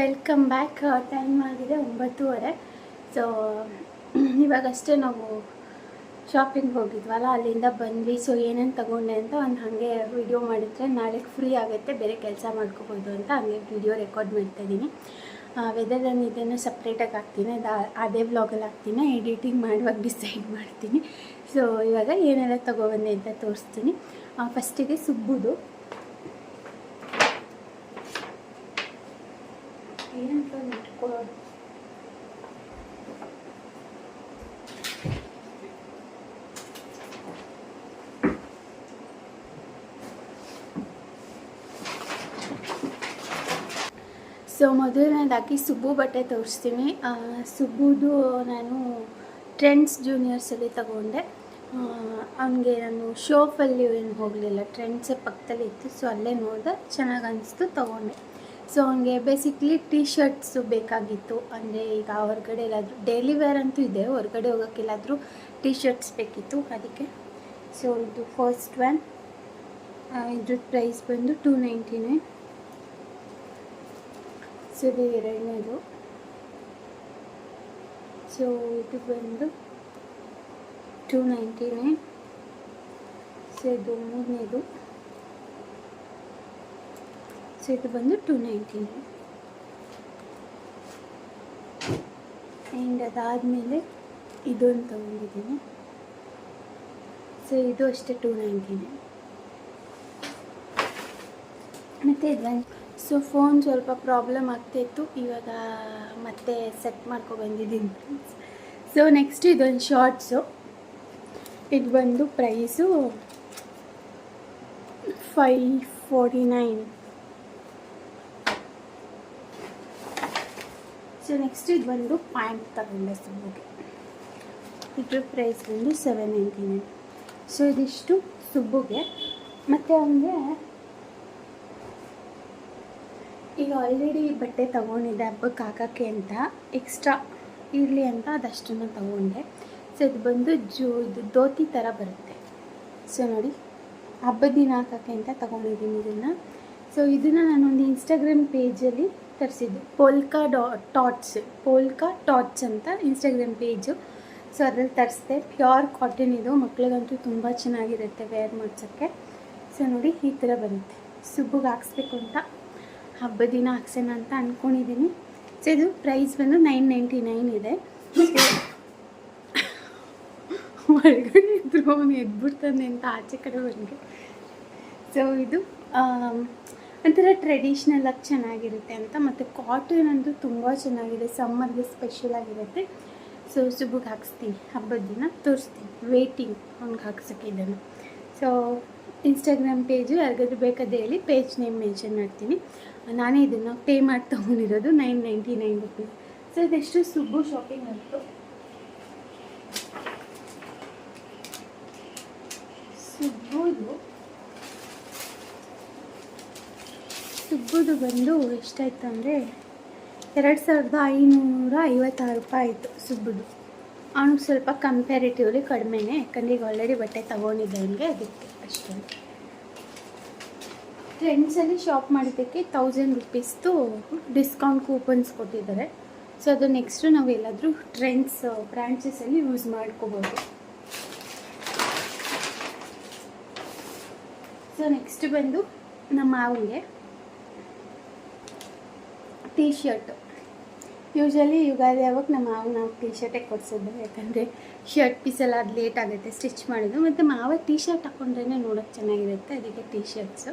Welcome back time ಆಗಿದೆ ಒಂಬತ್ತುವರೆ. So ಇವಾಗಷ್ಟೇ ನಾವು ಶಾಪಿಂಗ್ ಹೋಗಿದ್ವಲ್ಲ, ಅಲ್ಲಿಂದ ಬಂದ್ವಿ. ಸೊ ಏನೇನು ತಗೊಂಡೆ ಅಂತ ಒಂದು ಹಾಗೆ ವಿಡಿಯೋ ಮಾಡಿದರೆ ನಾಳೆಗೆ ಫ್ರೀ ಆಗುತ್ತೆ. ಬೇರೆ ಕೆಲಸ ಮಾಡ್ಕೋಬೋದು ಅಂತ ಹಾಗೆ ವಿಡಿಯೋ ರೆಕಾರ್ಡ್ ಮಾಡ್ತಾ ಇದ್ದೀನಿ ವೆದರ್ ನಾನು ಇದನ್ನು ಸಪ್ರೇಟಾಗಿ ಹಾಕ್ತೀನಿ. ಅದು, ಅದೇ ವ್ಲಾಗಲ್ಲಿ ಹಾಕ್ತೀನಿ. ಎಡಿಟಿಂಗ್ ಮಾಡುವಾಗ ಡಿಸೈಡ್ ಮಾಡ್ತೀನಿ. ಸೊ ಇವಾಗ ಏನೆಲ್ಲ ತೊಗೊಬಂದೆ ಅಂತ ತೋರಿಸ್ತೀನಿ. ಫಸ್ಟಿಗೆ ಸುಬ್ಬುದು. ಏನಂತ ಇಟ್ಕೊಳ್ಳೋದು ಸೊ ಮೊದಲನೇದಾಗಿ ಸುಬ್ಬು ಬಟ್ಟೆ ತೋರಿಸ್ತೀನಿ. ಸುಬ್ಬುದು ನಾನು ಟ್ರೆಂಡ್ಸ್ ಜೂನಿಯರ್ಸಲ್ಲಿ ತಗೊಂಡೆ. ಅವನಿಗೆ ನಾನು ಶೋಫಲ್ಲಿ ಏನು ಹೋಗಲಿಲ್ಲ. ಟ್ರೆಂಡ್ಸೇ ಪಕ್ಕದಲ್ಲಿ ಇತ್ತು ಸೊ ಅಲ್ಲೇ ನೋಡಿದೆ ಚೆನ್ನಾಗಿ ಅನಿಸ್ತು, ತೊಗೊಂಡೆ. ಸೊ ಹಂಗೆ ಬೇಸಿಕ್ಲಿ ಟೀ ಶರ್ಟ್ಸು ಬೇಕಾಗಿತ್ತು. ಅಂದರೆ ಈಗ ಹೊರಗಡೆ ಎಲ್ಲಾದರೂ ಡೈಲಿ ವೇರ್ ಅಂತೂ ಇದೆ. ಹೊರಗಡೆ ಹೋಗೋಕ್ಕೆಲ್ಲಾದರೂ ಟೀ ಶರ್ಟ್ಸ್ ಬೇಕಿತ್ತು. ಅದಕ್ಕೆ ಸೊ ಇದು ಫಸ್ಟ್ ಒನ್ ಇದ್ರ ಪ್ರೈಸ್ ಬಂದು ಟೂ ನೈಂಟಿ ನೈನ್ ಸೊ ಇದು ಎರಡನೇದು. ಸೊ ಇದು ಬಂದು ಟೂ ನೈಂಟಿ ನೈನ್ ಸೊ ಇದು ಮೂರನೇದು. ಸೊ ಇದು ಬಂದು ಟೂ ನೈಂಟೀನ್ ಆ್ಯಂಡ್ ಅದಾದಮೇಲೆ ಇದೊಂದು ತೊಗೊಂಡಿದ್ದೀನಿ. ಸೊ ಇದು ಅಷ್ಟೇ ಟೂ ನೈಂಟಿನೇ ಮತ್ತು ಇದ್ವನ್ ಸೊ ಫೋನ್ ಸ್ವಲ್ಪ ಪ್ರಾಬ್ಲಮ್ ಆಗ್ತಾಯಿತ್ತು ಇವಾಗ ಮತ್ತೆ ಸೆಟ್ ಮಾಡ್ಕೊ ಬಂದಿದ್ದೀನಿ ಸೊ ನೆಕ್ಸ್ಟ್ ಇದೊಂದು ಶಾರ್ಟ್ಸು ಇದು ಬಂದು price five forty nine so next ಇದು ಬಂದು ಪ್ಯಾಂಟ್ ತಗೊಂಡೆ ಸುಬ್ಬಿಗೆ ಇದ್ರ ಪ್ರೈಸ್ ಬಂದು ಸೆವೆನ್ ನೈಂಟಿ ನೈನ್ ಸೊ ಇದಿಷ್ಟು ಸುಬ್ಬುಗೆ. ಮತ್ತು ಅವನಿಗೆ ಈಗ ಆಲ್ರೆಡಿ ಬಟ್ಟೆ ತೊಗೊಂಡಿದ್ದೆ ಹಬ್ಬಕ್ಕೆ ಹಾಕೋಕ್ಕೆ ಅಂತ ಎಕ್ಸ್ಟ್ರಾ ಇರಲಿ ಅಂತ ಅದಷ್ಟನ್ನು ತೊಗೊಂಡೆ. ಸೊ ಇದು ಬಂದು ಜೂ, ಇದು ಧೋತಿ ಥರ ಬರುತ್ತೆ. ಸೊ ನೋಡಿ, ಹಬ್ಬದ ದಿನ ಹಾಕೋಕ್ಕೆ ಅಂತ ತೊಗೊಂಡಿದ್ದೀನಿ ಇದನ್ನು. ಸೊ ಇದನ್ನು ನಾನೊಂದು ಇನ್ಸ್ಟಾಗ್ರಾಮ್ ಪೇಜಲ್ಲಿ ತರಿಸಿದ್ದು. ಪೋಲ್ಕಾ ಡಾ, ಟಾಟ್ಸ್. ಪೋಲ್ಕಾ ಟಾಟ್ಸ್ ಅಂತ ಇನ್ಸ್ಟಾಗ್ರಾಮ್ ಪೇಜು ಸೊ ಅದ್ರಲ್ಲಿ ತರಿಸಿದೆ. ಪ್ಯೂರ್ ಕಾಟನ್ ಇದು. ಮಕ್ಳಿಗಂತೂ ತುಂಬ ಚೆನ್ನಾಗಿರುತ್ತೆ ವೇರ್ ಮಾಡ್ಸೋಕ್ಕೆ. ಸೊ ನೋಡಿ, ಈ ಥರ ಬರುತ್ತೆ. ಸುಬ್ಬಗೆ ಹಾಕ್ಸ್ಬೇಕು ಅಂತ. ಹಬ್ಬದ ದಿನ ಹಾಕ್ಸೋಣ ಅಂತ ಅಂದ್ಕೊಂಡಿದ್ದೀನಿ ಸೊ ಇದು ಪ್ರೈಸ್ ಬಂದು ನೈನ್ ನೈಂಟಿ ನೈನ್ ಇದೆ ಒಳಗಡೆ ಇದ್ರು ಅವನು ಎದ್ಬಿಡ್ತಾನೆ ಅಂತ ಆಚೆ ಕಡೆ ಬಂದಿದೆ ಸೊ ಇದು ಒಂಥರ ಟ್ರೆಡಿಷ್ನಲ್ ಆಗಿ ಚೆನ್ನಾಗಿರುತ್ತೆ ಅಂತ. ಮತ್ತು ಕಾಟನ್ ಅಂತೂ ತುಂಬ ಚೆನ್ನಾಗಿದೆ. ಸಮ್ಮರ್ಗೆ ಸ್ಪೆಷಲ್ ಆಗಿರುತ್ತೆ. ಸೊ ಸುಬ್ಬಗೆ ಹಾಕ್ಸ್ತೀನಿ. ಹಬ್ಬದ ದಿನ ತೋರಿಸ್ತೀನಿ. ವೇಟಿಂಗ್ ಅವ್ನಿಗೆ ಹಾಕ್ಸೋಕ್ಕೆ ಇದನ್ನು. ಸೊ ಇನ್ಸ್ಟಾಗ್ರಾಮ್ ಪೇಜು ಯಾರಿಗಾದ್ರೂ ಬೇಕಾದ್ರೆ ಹೇಳಿ ಪೇಜ್ ನೇಮ್ ಮೆನ್ಷನ್ ಮಾಡ್ತೀನಿ. ನಾನೇ ಇದನ್ನು ಪೇ ಮಾಡಿ ತೊಗೊಂಡಿರೋದು nine ninety nine rupees so ಇದೆಷ್ಟು ಸುಬ್ಬು ಶಾಪಿಂಗ್ ಆಯಿತು ಸುಬ್ಬುದು ಸುಬ್ಬುದು ಬಂದು ಎಷ್ಟಾಯ್ತು ಅಂದರೆ ಎರಡು ಸಾವಿರದ ಐನೂರ ಐವತ್ತಾರು ರೂಪಾಯಿ ಆಯಿತು ಸಿಗ್ಬೋದು. ಅವ್ನಿಗೆ ಸ್ವಲ್ಪ ಕಂಪ್ಯಾರಿಟಿವ್ಲಿ ಕಡಿಮೆನೇ, ಯಾಕಂದರೆ ಈಗ ಆಲ್ರೆಡಿ ಬಟ್ಟೆ ತೊಗೊಂಡಿದ್ದೆ ಅವನಿಗೆ ಅದಕ್ಕೆ ಅಷ್ಟೇ. ಟ್ರೆಂಡ್ಸಲ್ಲಿ ಶಾಪ್ ಮಾಡಿದ್ದಕ್ಕೆ ತೌಸಂಡ್ ರುಪೀಸ್ದು ಡಿಸ್ಕೌಂಟ್ ಕೂಪನ್ಸ್ ಕೊಟ್ಟಿದ್ದಾರೆ. ಸೊ ಅದು ನೆಕ್ಸ್ಟು ನಾವು ಎಲ್ಲಾದರೂ ಟ್ರೆಂಡ್ಸ್ ಬ್ರ್ಯಾಂಚಸಲ್ಲಿ ಯೂಸ್ ಮಾಡ್ಕೋಬೋದು. ಸೊ ನೆಕ್ಸ್ಟ್ ಬಂದು ನಮ್ಮ ಮಾವಿಗೆ. ಟೀ ಶರ್ಟ್ ಯೂಶಲಿ ಯುಗಾದಿ ಆವಾಗ ನಮ್ಮ ಮಾವ ನಾವು ಟೀ ಶರ್ಟೇ ಕೊಡಿಸೋದು. ಯಾಕಂದರೆ ಶರ್ಟ್ ಪೀಸೆಲ್ಲ ಅದು ಲೇಟ್ ಆಗುತ್ತೆ ಸ್ಟಿಚ್ ಮಾಡೋದು ಮತ್ತು ಮಾವ ಟೀ ಶರ್ಟ್ ಹಾಕ್ಕೊಂಡ್ರೇ ನೋಡೋಕ್ಕೆ ಚೆನ್ನಾಗಿರುತ್ತೆ, ಅದಕ್ಕೆ ಟೀ ಶರ್ಟ್ಸು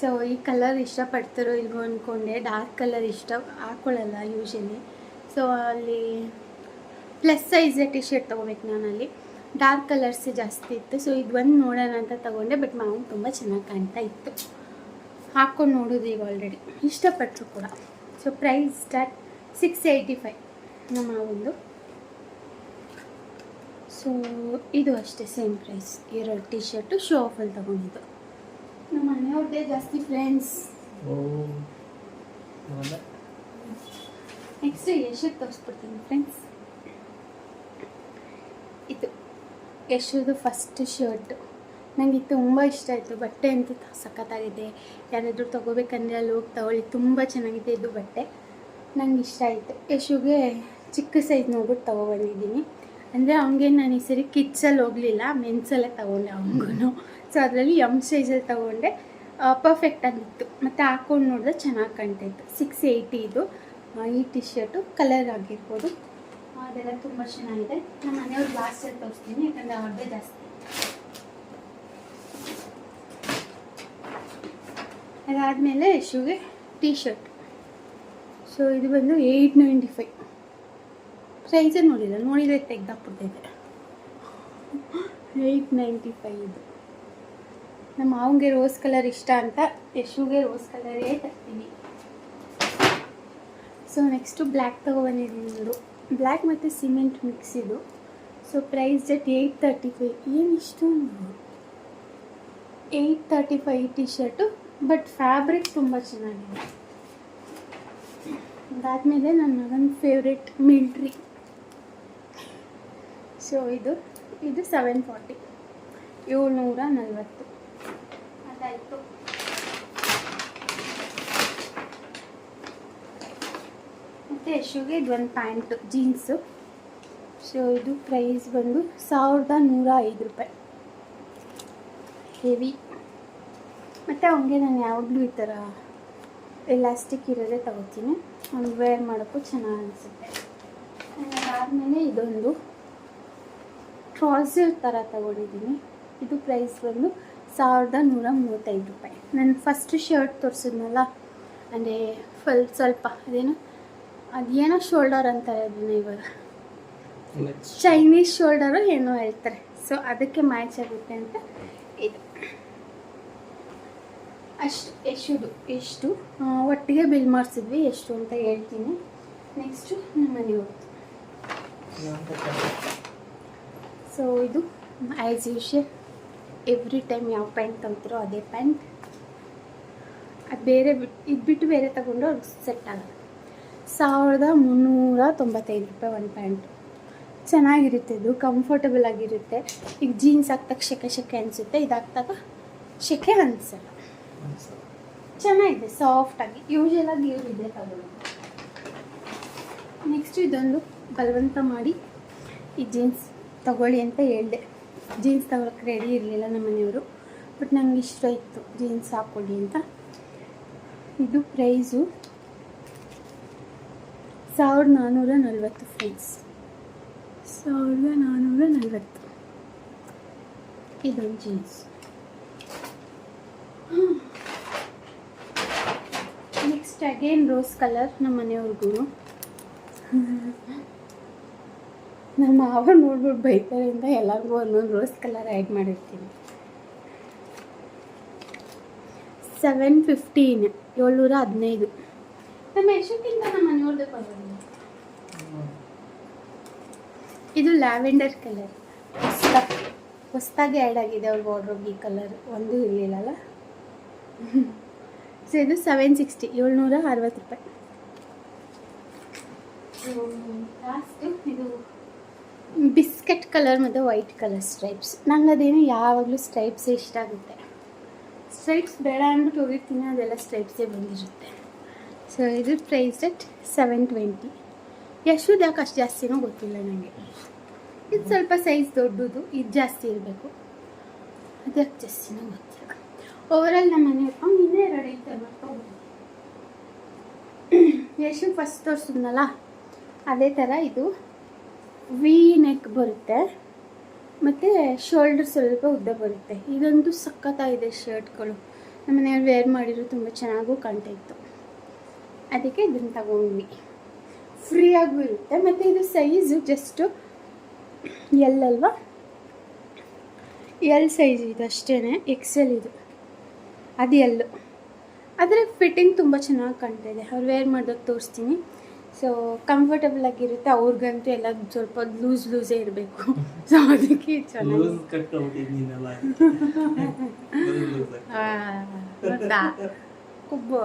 ಸೊ ಈ ಕಲರ್ ಇಷ್ಟಪಡ್ತಾರೋ ಇಲ್ವೋ ಅಂದ್ಕೊಂಡೆ ಡಾರ್ಕ್ ಕಲರ್ ಇಷ್ಟ ಹಾಕ್ಕೊಳ್ಳಲ್ಲ ಯೂಶ್ವಲಿ ಸೊ ಅಲ್ಲಿ ಪ್ಲಸ್ ಸೈಜ್ ಟೀ ಶರ್ಟ್ ತೊಗೋಬೇಕು ನಾನಲ್ಲಿ. ಡಾರ್ಕ್ ಕಲರ್ಸ್ ಜಾಸ್ತಿ ಇತ್ತು. ಸೊ ಇದು ಒಂದು ನೋಡೋಣ ಅಂತ ತೊಗೊಂಡೆ ಬಟ್ ಮಾವನ್ ತುಂಬ ಚೆನ್ನಾಗಿ ಕಾಣ್ತಾ ಇತ್ತು. ಹಾಕ್ಕೊಂಡು ನೋಡೋದು ಈಗ ಆಲ್ರೆಡಿ ಇಷ್ಟಪಟ್ಟರು ಕೂಡ. So price start six eighty five ನಮ್ಮ ಮಾವಂದು ಸೊ ಇದು ಅಷ್ಟೇ ಸೇಮ್ ಪ್ರೈಸ್ ಎರಡು ಟಿ ಶರ್ಟು ಶೋ ಆಫಲ್ಲಿ ತೊಗೊಂಡಿದ್ದು. ನಮ್ಮ ಮನೆಯವ್ರದ್ದೇ ಜಾಸ್ತಿ ಫ್ರೆಂಡ್ಸ್ ನೆಕ್ಸ್ಟ್ ಯಶಕ್ಕೆ ತೋರಿಸ್ಬಿಡ್ತೀನಿ ಫ್ರೆಂಡ್ಸ್ ಇದು ಯಶದು ಫಸ್ಟ್ ಶರ್ಟ್ ನನಗೆ ತುಂಬ ಇಷ್ಟ ಆಯಿತು. ಬಟ್ಟೆ ಅಂತೂ ಸಖತ್ತಾಗಿದೆ. ಯಾರಾದರೂ ತೊಗೋಬೇಕಂದ್ರೆ ಅಲ್ಲಿ ಹೋಗಿ ತಗೊಳ್ಳಿ. ತುಂಬ ಚೆನ್ನಾಗಿದೆ ಇದು ಬಟ್ಟೆ. ನಂಗೆ ಇಷ್ಟ ಆಯಿತು. ಯಶುಗೆ ಚಿಕ್ಕ ಸೈಜ್ ನೋಡ್ಬಿಟ್ಟು ತೊಗೊಬಂದಿದ್ದೀನಿ. ಅಂದರೆ ಅವನಿಗೆ ನಾನು ಈ ಸರಿ ಕಿಚ್ಚಲ್ಲಿ ಹೋಗಲಿಲ್ಲ. ಮೆನ್ಸಲ್ಲೇ ತೊಗೊಂಡೆ ಅವನಿಗೂ ಸೊ, ಅದರಲ್ಲಿ ಎಂ ಸೈಜಲ್ಲಿ ತೊಗೊಂಡೆ. ಪರ್ಫೆಕ್ಟ್ ಆಗಿತ್ತು. ಮತ್ತು ಹಾಕ್ಕೊಂಡು ನೋಡಿದ್ರೆ ಚೆನ್ನಾಗಿ ಕಾಣ್ತಾಯಿತ್ತು. ಸಿಕ್ಸ್ ಏಯ್ಟಿ ಇದು. ಈ ಟಿ ಶರ್ಟು ಕಲರ್ ಆಗಿರ್ಬೋದು ಅದೆಲ್ಲ ತುಂಬ ಚೆನ್ನಾಗಿದೆ. ನಮ್ಮ ಮನೆಯವ್ರು ಲಾಸ್ಟಲ್ಲಿ ತೋರಿಸ್ತೀನಿ. ಯಾಕಂದರೆ ಅವ್ರದ್ದೇ ಜಾಸ್ತಿ. ಅದಾದಮೇಲೆ ಶೂಗೆ ಟೀ ಶರ್ಟ್ ಸೊ ಇದು ಬಂದು ಏಯ್ಟ್ ನೈಂಟಿ ಫೈವ್ ಪ್ರೈಸೇ ನೋಡಿಲ್ಲ. ನೋಡಿದರೆ ತೆಗ್ದಾಕ್ಬಿಡ್ತೈತೆ ಏಯ್ಟ್ ನೈಂಟಿ ಫೈವ್ ಇದು. ನಮ್ಮ ಮಾವನಿಗೆ ರೋಸ್ ಕಲರ್ ಇಷ್ಟ ಅಂತ. ಯಶುಗೆ ರೋಸ್ ಕಲರೇ ತರ್ತೀನಿ. ಸೊ ನೆಕ್ಸ್ಟು ಬ್ಲ್ಯಾಕ್ ತೊಗೊಬಂದಿದ್ದೀನಿ ನೋಡು. ಬ್ಲ್ಯಾಕ್ ಮತ್ತು ಸಿಮೆಂಟ್ ಮಿಕ್ಸ್ ಇದು. So price just eight thirty five ಏನಿಷ್ಟು eight thirty five T shirt but fabric ತುಂಬ ಚೆನ್ನಾಗಿದೆ. ಅದಾದಮೇಲೆ ನನ್ನ ಮಗನ ಫೇವ್ರೆಟ್ ಮಿಲ್ಟ್ರಿ ಸೊ ಇದು ಇದು ಸೆವೆನ್ ಫಾರ್ಟಿ ಏಳ್ನೂರ ನಲ್ವತ್ತು ಅದಾಯಿತು. ಮತ್ತು ಯಶುಗೆ ಇದು ಒಂದು ಪ್ಯಾಂಟು ಜೀನ್ಸು. ಸೊ ಇದು ಪ್ರೈಸ್ ಬಂದು ಸಾವಿರದ ನೂರ ಐದು ರೂಪಾಯಿ. ಹೆವಿ ಮತ್ತು ಅವನಿಗೆ ನಾನು ಯಾವಾಗಲೂ ಈ ಥರ ಎಲಾಸ್ಟಿಕ್ ಇರೋದೇ ತಗೋತೀನಿ. ಅವ್ನು ವೇರ್ ಮಾಡೋಕ್ಕೂ ಚೆನ್ನಾಗಿ ಅನಿಸುತ್ತೆ. ಅದಾದಮೇಲೆ ಇದೊಂದು ಟ್ರಾಸರ್ ಥರ ತಗೊಂಡಿದ್ದೀನಿ. ಇದು ಪ್ರೈಸ್ ಬಂದು ಸಾವಿರದ ನೂರ ಮೂವತ್ತೈದು ರೂಪಾಯಿ. ನಾನು ಫಸ್ಟ್ ಶರ್ಟ್ ತೋರಿಸಿದ್ನಲ್ಲ ಅಂದರೆ ಫುಲ್ ಸ್ವಲ್ಪ ಅದೇನು ಅದೇನೋ ಶೋಲ್ಡರ್ ಅಂತಾರೆ ಅದನ್ನ ಇವಾಗ. ಚೈನೀಸ್ ಶೋಲ್ಡರು ಏನೋ ಹೇಳ್ತಾರೆ. ಸೊ ಅದಕ್ಕೆ ಮ್ಯಾಚ್ ಆಗುತ್ತೆ ಅಂತ ಇದು. ಅಷ್ಟು ಎಷ್ಟು? ಎಷ್ಟು ಒಟ್ಟಿಗೆ ಬಿಲ್ ಮಾಡಿಸಿದ್ವಿ, ಎಷ್ಟು ಅಂತ ಹೇಳ್ತೀನಿ. ನೆಕ್ಸ್ಟು ನಮ್ಮ ಹೋಗ್ತು ಸೊ ಇದು ಆ್ಯಸ್ ಯೂಶಲ್ ಎವ್ರಿ ಟೈಮ್ ಯಾವ ಪ್ಯಾಂಟ್ ತಗೋತಿರೋ ಅದೇ ಪ್ಯಾಂಟ್ ಅದು ಬೇರೆ ಬಿಟ್ಟು ಇದು ಬಿಟ್ಟು ಬೇರೆ ತಗೊಂಡು ಅವ್ರಿಗೆ ಸೆಟ್ ಆಗಲ್ಲ ಸಾವಿರದ ಮುನ್ನೂರ ತೊಂಬತ್ತೈದು ರೂಪಾಯಿ ಒಂದು ಪ್ಯಾಂಟು ಚೆನ್ನಾಗಿರುತ್ತೆ ಇದು ಕಂಫರ್ಟಬಲ್ ಆಗಿರುತ್ತೆ. ಈಗ ಜೀನ್ಸ್ ಹಾಕ್ದಾಗ ಶೆಕೆ ಶೆಕೆ ಅನಿಸುತ್ತೆ. ಇದಾಗ್ತಾಗ ಶೆಕೆ ಅನಿಸಲ್ಲ. ಚೆನ್ನಾಗಿದೆ ಸಾಫ್ಟಾಗಿ ನೀರು ಇದೆ ತಗೊಳ್ಳೋದು ನೆಕ್ಸ್ಟ್ ಇದೊಂದು ಬಲವಂತ ಮಾಡಿ ಈ ಜೀನ್ಸ್ ತಗೊಳ್ಳಿ ಅಂತ ಹೇಳಿದೆ. ಜೀನ್ಸ್ ತಗೊಳಕ್ಕೆ ರೆಡಿ ಇರಲಿಲ್ಲ ನಮ್ಮ ಮನೆಯವರು ಬಟ್ ನಂಗೆ ಇಷ್ಟ ಇತ್ತು. ಜೀನ್ಸ್ ಹಾಕ್ಕೊಳ್ಳಿ ಅಂತ. ಇದು ಪ್ರೈಸು ಸಾವಿರದ ನಾನ್ನೂರ ನಲ್ವತ್ತು ಫ್ರೆಂಡ್ಸ್ ಸಾವಿರದ ನಾನ್ನೂರ ನಲ್ವತ್ತು ಇದೊಂದು jeans next again rose colour ನಮ್ಮ ಮನೆಯವ್ರಿಗೂ. ನಮ್ಮ ಮಾವ ನೋಡ್ಬಿಟ್ಟು ಬೈತಾರಿಂದ ಎಲ್ಲರಿಗೂ ಒಂದೊಂದು ರೋಸ್ ಕಲರ್ ಆ್ಯಡ್ ಮಾಡಿರ್ತೀನಿ. ಸೆವೆನ್ ಫಿಫ್ಟೀನ್ ಏಳ್ನೂರ ಹದಿನೈದು. ನಮ್ಮ ಎಷ್ಟಕ್ಕಿಂತ ನಮ್ಮ ಮನೆಯವ್ರದ್ದು ಕಲರ್ ಇದು ಲ್ಯಾವೆಂಡರ್ ಕಲರ್ ಹೊಸ್ದಾಗಿ ಹೊಸ್ದಾಗಿ ಆ್ಯಡ್ ಆಗಿದೆ ಅವ್ರ ಆರ್ಡ್ರೋಗಿ ಈ ಕಲರ್ ಒಂದು ಇರಲಿಲ್ಲಲ್ಲ ಸೊ ಇದು ಸೆವೆನ್ ಸಿಕ್ಸ್ಟಿ ಏಳ್ನೂರ ಅರವತ್ತು ರೂಪಾಯಿ. ಇದು ಬಿಸ್ಕೆಟ್ ಕಲರ್ ಮತ್ತು ವೈಟ್ ಕಲರ್ ಸ್ಟ್ರೈಪ್ಸ್. ನಂಗೆ ಅದೇನು ಯಾವಾಗಲೂ ಸ್ಟ್ರೈಪ್ಸೇ ಇಷ್ಟ ಆಗುತ್ತೆ. ಸ್ಟ್ರೈಪ್ಸ್ ಬೇಡ ಅಂದ್ಬಿಟ್ಟು ಹೋಗಿರ್ತೀನಿ, ಅದೆಲ್ಲ ಸ್ಟ್ರೈಪ್ಸೇ ಬಂದಿರುತ್ತೆ. ಸೊ ಇದು ಪ್ರೈಸ್ ಅಟ್ ಸೆವೆನ್ ಟ್ವೆಂಟಿ ಎಷ್ಟು ಯಾಕೆ ಅಷ್ಟು ಜಾಸ್ತಿನೂ ಗೊತ್ತಿಲ್ಲ ನನಗೆ ಇದು ಸ್ವಲ್ಪ ಸೈಜ್ ದೊಡ್ಡದು, ಇದು ಜಾಸ್ತಿ ಇರಬೇಕು. ಅದು ಯಾಕೆ ಜಾಸ್ತಿನೂ ಗೊತ್ತಿಲ್ಲ. ಓವರಾಲ್ ನಮ್ಮ ಮನೆ ಅವ್ನು ಇನ್ನೇ ಎರಡು ಐತೆ ಯಶು ಫಸ್ಟ್ ತೋರಿಸಿದ್ನಲ್ಲ, ಅದೇ ಥರ ಇದು. ವಿ ನೆಕ್ ಬರುತ್ತೆ, ಮತ್ತು ಶೋಲ್ಡರ್ ಸ್ವಲ್ಪ ಉದ್ದ ಬರುತ್ತೆ. ಇದೊಂದು ಸಖತ್ತಾಗಿದೆ ಶರ್ಟ್ಗಳು. ನಮ್ಮ ಮನೆಯವ್ರು ವೇರ್ ಮಾಡಿದ್ರು ತುಂಬ ಚೆನ್ನಾಗೂ ಕಾಣ್ತಾ ಇತ್ತು. ಅದಕ್ಕೆ ಇದನ್ನು ತಗೊಂಡ್ವಿ. ಫ್ರೀಯಾಗೂ ಇರುತ್ತೆ, ಮತ್ತು ಇದು ಸೈಜು ಜಸ್ಟು ಎಲ್ ಅಲ್ವಾ? ಎಲ್ ಸೈಜ್ ಇದು ಅಷ್ಟೇ ಎಕ್ಸೆಲ್ ಇದು. ಅದು ಎಲ್ಲು. ಆದರೆ ಫಿಟ್ಟಿಂಗ್ ತುಂಬ ಚೆನ್ನಾಗಿ ಕಾಣ್ತಾ ಇದೆ ಅವ್ರು ವೇರ್ ಮಾಡೋದು ತೋರಿಸ್ತೀನಿ. ಸೊ ಕಂಫರ್ಟಬಲ್ ಆಗಿರುತ್ತೆ. ಅವ್ರಿಗಂತೂ ಎಲ್ಲ ಸ್ವಲ್ಪ ಲೂಸ್ ಲೂಸೇ ಇರಬೇಕು. ಸೊ ಅದಕ್ಕೆ ಚೆನ್ನಾಗಿ. ಕುಬ್ಬು.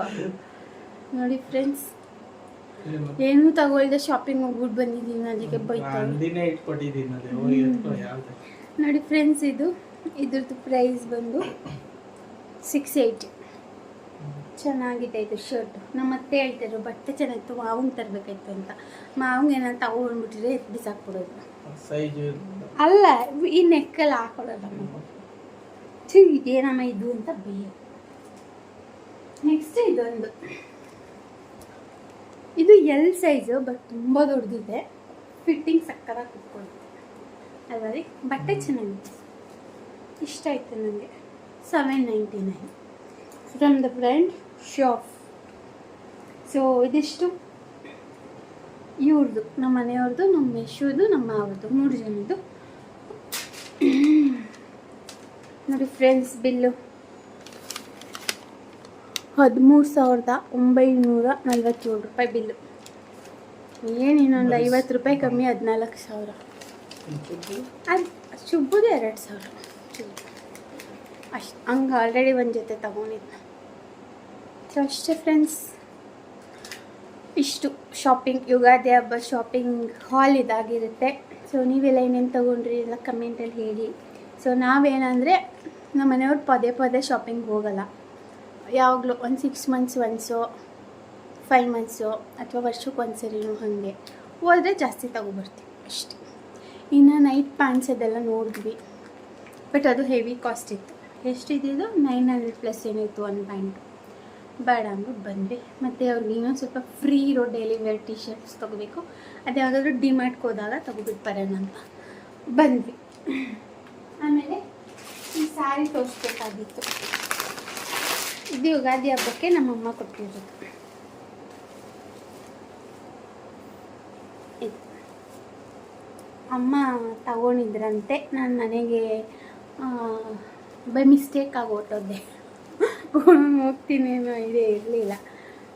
ನೋಡಿ ಫ್ರೆಂಡ್ಸ್ ಏನೂ ತಗೊಳ್ದೆ ಶಾಪಿಂಗ್ ಹೋಗ್ಬಿಟ್ಟು ಬಂದಿದ್ದೀನಿ. ಅದಕ್ಕೆ ಬೈತಾರೆ ಯಾವ್ದು? ನೋಡಿ ಫ್ರೆಂಡ್ಸ್ ಇದು. ಇದ್ರದ್ದು ಪ್ರೈಸ್ ಬಂದು ಸಿಕ್ಸ್ ಏಯ್ಟಿ ಚೆನ್ನಾಗಿದೆ ಇದು ಶರ್ಟ್ ನಮ್ಮ ಅತ್ತೆ ಹೇಳ್ತಿದ್ರು ಬಟ್ಟೆ ಚೆನ್ನಾಗಿತ್ತು ಮಾವಂಗೆ ತರಬೇಕಾಯ್ತು ಅಂತ. ಮಾವಂಗೆ ಏನಂತ ಅವು ಎತ್ತು ಬಿಸಾಕ್ಬಿಡೋದು. ಅಲ್ಲ ಈ ನೆಕ್ಕಲ್ಲಿ ಹಾಕೊಳ್ಳೋದು ಛೀ ಇದೇನಮ್ಮ ಇದು ಅಂತ ಬೇಯ. ನೆಕ್ಸ್ಟ್ ಇದೊಂದು. ಇದು ಎಲ್ ಸೈಜು ಬಟ್ ತುಂಬ ದೊಡ್ಡದಿದೆ. ಫಿಟ್ಟಿಂಗ್ ಸಕ್ಕರಾಗಿ ಕುತ್ಕೊಳ್ಳುತ್ತೆ ಅದರಲ್ಲಿ ಬಟ್ಟೆ ಚೆನ್ನಾಗಿತ್ತು. ಇಷ್ಟ ಆಯ್ತು ನನಗೆ seven ninety nine. From the brand shop so ಇದಿಷ್ಟು. ಇವ್ರದ್ದು ನಮ್ಮ ಮನೆಯವ್ರದ್ದು ನಮ್ಮ ಯಶುದು ನಮ್ಮ ಅವ್ರದ್ದು ಮೂರು ಜನದ್ದು. ನೋಡಿ ಫ್ರೆಂಡ್ಸ್ ಬಿಲ್ಲು ಹದಿಮೂರು ಸಾವಿರದ ಒಂಬೈನೂರ ನಲ್ವತ್ತೇಳು ರೂಪಾಯಿ ಬಿಲ್ಲು ಏನು ಇನ್ನೊಂದು ಐವತ್ತು ರೂಪಾಯಿ ಕಮ್ಮಿ ಹದಿನಾಲ್ಕು ಸಾವಿರ. ಅದು ಶುಭದ ಎರಡು ಸಾವಿರ. ಅಷ್ಟು ಹಂಗೆ ಆಲ್ರೆಡಿ ಒಂದು ಜೊತೆ ತಗೊಂಡಿದ್ದೆ ಸೊ ಅಷ್ಟೇ ಫ್ರೆಂಡ್ಸ್ ಇಷ್ಟು ಶಾಪಿಂಗ್ ಯುಗಾದಿ ಹಬ್ಬ ಶಾಪಿಂಗ್ ಹಾಲ್ ಇದಾಗಿರುತ್ತೆ. ಸೊ ನೀವೆಲ್ಲ ಏನೇನು ತೊಗೊಂಡ್ರಿ ಎಲ್ಲ ಕಮೆಂಟಲ್ಲಿ ಹೇಳಿ. ಸೊ ನಾವೇನಂದರೆ ನಮ್ಮ ಮನೆಯವ್ರು ಪದೇ ಪದೇ ಶಾಪಿಂಗ್ ಹೋಗಲ್ಲ. ಯಾವಾಗಲೂ ಒಂದು ಸಿಕ್ಸ್ ಮಂತ್ಸ್ ಒನ್ಸೋ ಫೈವ್ ಮಂತ್ಸೋ ಅಥವಾ ವರ್ಷಕ್ಕೆ ಒಂದು ಸರಿನೂ ಹಾಗೆ ಹೋದರೆ ಜಾಸ್ತಿ ತೊಗೊಬರ್ತೀವಿ ಅಷ್ಟೇ. ಇನ್ನು ನೈಟ್ ಪ್ಯಾಂಟ್ಸ್ ಅದೆಲ್ಲ ನೋಡಿದ್ವಿ. ಬಟ್ ಅದು ಹೆವಿ ಕಾಸ್ಟ್ ಇತ್ತು. ಎಷ್ಟಿದ್ದು ನೈನ್ ಹಂಡ್ರೆಡ್ ಪ್ಲಸ್ ಏನಿತ್ತು ಒಂದು ಪ್ಯಾಂಟು ಬೇಡ ಅಂದ್ಬಿಟ್ಟು ಬಂದ್ವಿ. ಮತ್ತು ಅವ್ರಿಗೆ ಇನ್ನೊಂದು ಸ್ವಲ್ಪ ಫ್ರೀ ಇರೋ ಡೈಲಿ ವೇರ್ ಟಿ ಶರ್ಟ್ಸ್ ತೊಗೋಬೇಕು. ಅದು ಯಾವುದಾದ್ರೂ ಡಿಮಾರ್ಟ್ಗೆ ಹೋದಾಗ ತೊಗೊಬಿಟ್ಟು ಅಂತ. ಬಂದ್ವಿ. ಆಮೇಲೆ ಈ ಸ್ಯಾರಿ ತೋರಿಸ್ಬೇಕಾಗಿತ್ತು. ಇದು ಯುಗಾದಿ ಹಬ್ಬಕ್ಕೆ ನಮ್ಮಮ್ಮ ಕೊಟ್ಟಿರೋದು. ಅಮ್ಮ ತಗೊಂಡಿದ್ರಂತೆ. ನಾನು ಮನೆಗೆ ಬೈ ಮಿಸ್ಟೇಕ್ ಆಗಿ ಹೊಟ್ಟೋದೆ ಹೋಗ್ತೀನಿ ಅನ್ನೋ ಇದೇ ಇರಲಿಲ್ಲ.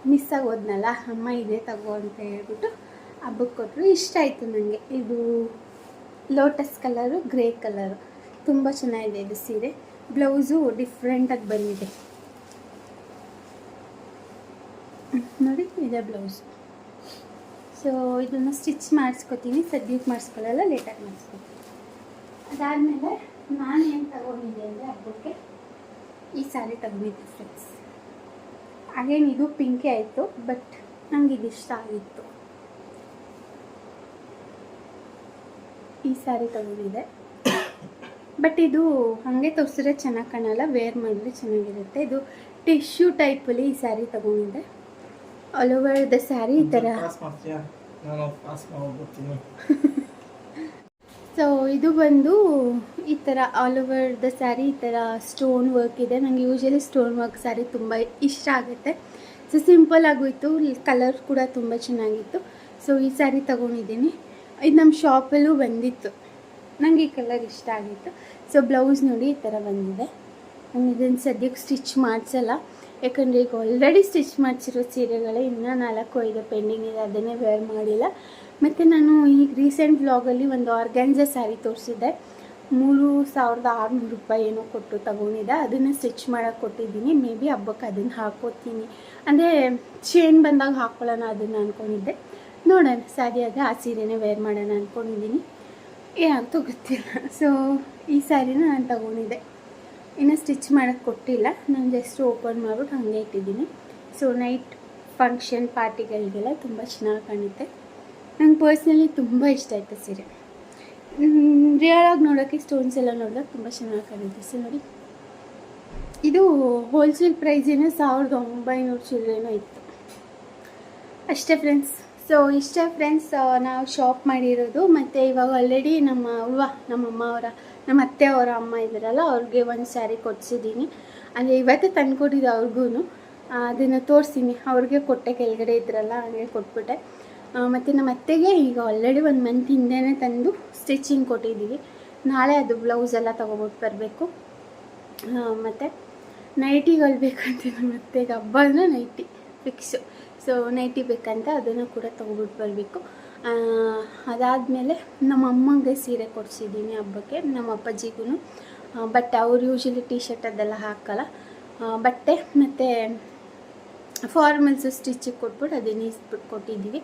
ಮಿಸ್ ಹೋದ್ನಲ್ಲ ಅಮ್ಮ ಇದೇ ತಗೋ ಅಂತ ಹೇಳ್ಬಿಟ್ಟು ಹಬ್ಬಕ್ಕೆ ಕೊಟ್ಟರು ಇಷ್ಟ ಆಯಿತು ನನಗೆ ಇದು ಲೋಟಸ್ ಕಲರು ಗ್ರೇ ಕಲರು ತುಂಬ ಚೆನ್ನಾಗಿದೆ ಇದು ಸೀರೆ. ಬ್ಲೌಸು ಡಿಫ್ರೆಂಟಾಗಿ ಬಂದಿದೆ. ನೋಡಿ, ಇದೆ ಬ್ಲೌಸ್. ಸೊ ಇದನ್ನು ಸ್ಟಿಚ್ ಮಾಡಿಸ್ಕೊತೀನಿ. ಸದ್ಯಕ್ಕೆ ಮಾಡಿಸ್ಕೊಳ್ಳಲ್ಲ ಲೇಟಾಗಿ ಮಾಡಿಸ್ಕೊತೀನಿ. ಅದಾದಮೇಲೆ ನಾನು ಏನು ತಗೊಂಡಿದ್ದೆ ಅಂದರೆ ಹಬ್ಬಕ್ಕೆ ಈ ಸ್ಯಾರಿ ತಗೊಂಡಿದ್ದೆ ಫ್ರೆಂಡ್ಸ್ ಅಗೇನ್ ಇದು ಪಿಂಕೆ ಆಯಿತು ಬಟ್ ನಂಗೆ ಇದು ಇಷ್ಟ ಆಗಿತ್ತು. ಈ ಸ್ಯಾರಿ ತಗೊಂಡಿದೆ ಬಟ್ ಇದು ಹಾಗೆ ತೋರಿಸಿದ್ರೆ ಚೆನ್ನಾಗಿ ಕಾಣಲ್ಲ ವೇರ್ ಮಾಡಿದ್ರೆ ಚೆನ್ನಾಗಿರುತ್ತೆ. ಇದು ಟಿಶ್ಯೂ ಟೈಪಲ್ಲಿ ಈ ಸ್ಯಾರಿ ತಗೊಂಡಿದ್ದೆ. ಆಲ್ ಓವರ್ ದ ಸ್ಯಾರಿ ಈ ಥರ ಸೊ ಇದು ಬಂದು ಈ ಥರ ಆಲ್ ಓವರ್ ದ ಸ್ಯಾರಿ ಈ ಥರ ಸ್ಟೋನ್ ವರ್ಕ್ ಇದೆ. ನನಗೆ ಯೂಶಲಿ ಸ್ಟೋನ್ ವರ್ಕ್ ಸ್ಯಾರಿ ತುಂಬ ಇಷ್ಟ ಆಗುತ್ತೆ. ಸೊ ಸಿಂಪಲ್ ಆಗೋಯಿತು. ಕಲರ್ ಕೂಡ ತುಂಬ ಚೆನ್ನಾಗಿತ್ತು. ಸೊ ಈ ಸ್ಯಾರಿ ತೊಗೊಂಡಿದ್ದೀನಿ. ಇದು ನಮ್ಮ ಶಾಪಲ್ಲೂ ಬಂದಿತ್ತು. ನನಗೆ ಈ ಕಲರ್ ಇಷ್ಟ ಆಗಿತ್ತು. ಸೊ ಬ್ಲೌಸ್ ನೋಡಿ ಈ ಥರ ಬಂದಿದೆ. ನಾನು ಇದನ್ನು ಸದ್ಯಕ್ಕೆ ಸ್ಟಿಚ್ ಮಾಡಿಸಲ್ಲ. ಯಾಕಂದರೆ ಈಗ ಆಲ್ರೆಡಿ ಸ್ಟಿಚ್ ಮಾಡಿಸಿರೋ ಸೀರೆಗಳೇ ಇನ್ನೂ ನಾಲ್ಕು ಐದು ಪೆಂಡಿಂಗ್ ಇದೆ, ಅದನ್ನೇ ವೇರ್ ಮಾಡಿಲ್ಲ. ಮತ್ತು ನಾನು ಈಗ ರೀಸೆಂಟ್ ಬ್ಲಾಗಲ್ಲಿ ಒಂದು ಆರ್ಗ್ಯಾನ್ಜ ಸ್ಯಾರಿ ತೋರಿಸಿದ್ದೆ. ಮೂರು ಸಾವಿರದ ಆರುನೂರು ರೂಪಾಯಿ ಏನೋ ಕೊಟ್ಟು ತಗೊಂಡಿದ್ದೆ. ಅದನ್ನು ಸ್ಟಿಚ್ ಮಾಡೋಕ್ಕೆ ಕೊಟ್ಟಿದ್ದೀನಿ. ಮೇ ಬಿ ಹಬ್ಬಕ್ಕೆ ಅದನ್ನು ಹಾಕೋತೀನಿ. ಅಂದರೆ ಚೇನ್ ಬಂದಾಗ ಹಾಕ್ಕೊಳ್ಳೋಣ ಅದನ್ನು ಅಂದ್ಕೊಂಡಿದ್ದೆ ನೋಡೋಣ ಸ್ಯಾರಿ ಅದೇ ಆ ಸೀರೆನೇ ವೇರ್ ಮಾಡೋಣ ಅಂದ್ಕೊಂಡಿದ್ದೀನಿ ಏನಂತೂ ಗೊತ್ತಿಲ್ಲ. ಸೊ ಈ ಸ್ಯಾರಿನ ನಾನು ತಗೊಂಡಿದ್ದೆ. ಇನ್ನು ಸ್ಟಿಚ್ ಮಾಡೋಕ್ಕೆ ಕೊಟ್ಟಿಲ್ಲ. ನಾನು ಜಸ್ಟ್ ಓಪನ್ ಮಾಡ್ಬಿಟ್ಟು ಹಾಗೆ ಇಟ್ಟಿದ್ದೀನಿ. ಸೊ ನೈಟ್ ಫಂಕ್ಷನ್ ಪಾರ್ಟಿಗಳಿಗೆಲ್ಲ ತುಂಬ ಚೆನ್ನಾಗಿ ಕಾಣುತ್ತೆ. ನಂಗೆ ಪರ್ಸ್ನಲಿ ತುಂಬ ಇಷ್ಟ ಆಯಿತು ಸೀರೆ. ರಿಯಲ್ ಆಗಿ ನೋಡೋಕ್ಕೆ ಸ್ಟೋನ್ಸ್ ಎಲ್ಲ ನೋಡಿದಾಗ ತುಂಬ ಚೆನ್ನಾಗಿ ಕಾಣುತ್ತೆ. ಸೊ ನೋಡಿ. ಇದು ಹೋಲ್ಸೇಲ್ ಪ್ರೈಸೇನೆ ಸಾವಿರದ ಒಂಬೈನೂರು ಚಿಲ್ಲೇನೂ ಇತ್ತು. ಅಷ್ಟೇ ಫ್ರೆಂಡ್ಸ್ ಸೊ ಇಷ್ಟೇ ಫ್ರೆಂಡ್ಸ್ ನಾವು ಶಾಪ್ ಮಾಡಿರೋದು. ಮತ್ತು ಇವಾಗ ಆಲ್ರೆಡಿ ನಮ್ಮ ಅವ್ವ ನಮ್ಮಮ್ಮ ಅವರ ನಮ್ಮ ಅತ್ತೆ ಅವರ ಅಮ್ಮ ಇದ್ದಾರಲ್ಲ, ಅವ್ರಿಗೆ ಒಂದು ಸ್ಯಾರಿ ಕೊಡಿಸಿದ್ದೀನಿ. ಅಂದರೆ ಇವತ್ತೇ ತಂದುಕೊಟ್ಟಿದ್ದೆ ಅವ್ರಿಗೂ ಅದನ್ನು ತೋರಿಸ್ತೀನಿ. ಅವ್ರಿಗೆ ಕೊಟ್ಟೆ, ಕೆಳಗಡೆ ಇದ್ರಲ್ಲ, ಹಾಗೆ ಕೊಟ್ಬಿಟ್ಟೆ. ಮತ್ತು ನಮ್ಮ ಅತ್ತೆಗೆ ಈಗ ಆಲ್ರೆಡಿ ಒಂದು ಮಂತ್ ಹಿಂದೆನೇ ತಂದು ಸ್ಟಿಚಿಂಗ್ ಕೊಟ್ಟಿದ್ದೀವಿ. ನಾಳೆ ಅದು ಬ್ಲೌಸ್ ಎಲ್ಲ ತೊಗೊಬಿಟ್ಟು ಬರಬೇಕು. ಮತ್ತು ನೈಟಿಗಳು ಬೇಕಂತ ನಮ್ಮ ಅತ್ತೆಗೆ. ಹಬ್ಬ ಅಂದರೆ ನೈಟಿ ಫಿಕ್ಸು ಸೊ ನೈಟಿ ಬೇಕಂತ ಅದನ್ನು ಕೂಡ ತೊಗೊಬಿಟ್ಟು ಬರಬೇಕು. ಅದಾದಮೇಲೆ ನಮ್ಮ ಅಮ್ಮಂಗೆ ಸೀರೆ ಕೊಡಿಸಿದ್ದೀನಿ ಹಬ್ಬಕ್ಕೆ, ನಮ್ಮ ಅಪ್ಪಾಜಿಗೂ ಬಟ್ ಅವ್ರು ಯೂಶಲಿ ಟೀ ಶರ್ಟ್ ಅದೆಲ್ಲ ಹಾಕಲ್ಲ. ಬಟ್ಟೆ ಮತ್ತು ಫಾರ್ಮಲ್ಸ್ ಸ್ಟಿಚಿಗೆ ಕೊಟ್ಬಿಟ್ಟು ಅದನ್ನ ಇಸ್ಬಿಟ್ಟು ಕೊಟ್ಟಿದ್ದೀವಿ.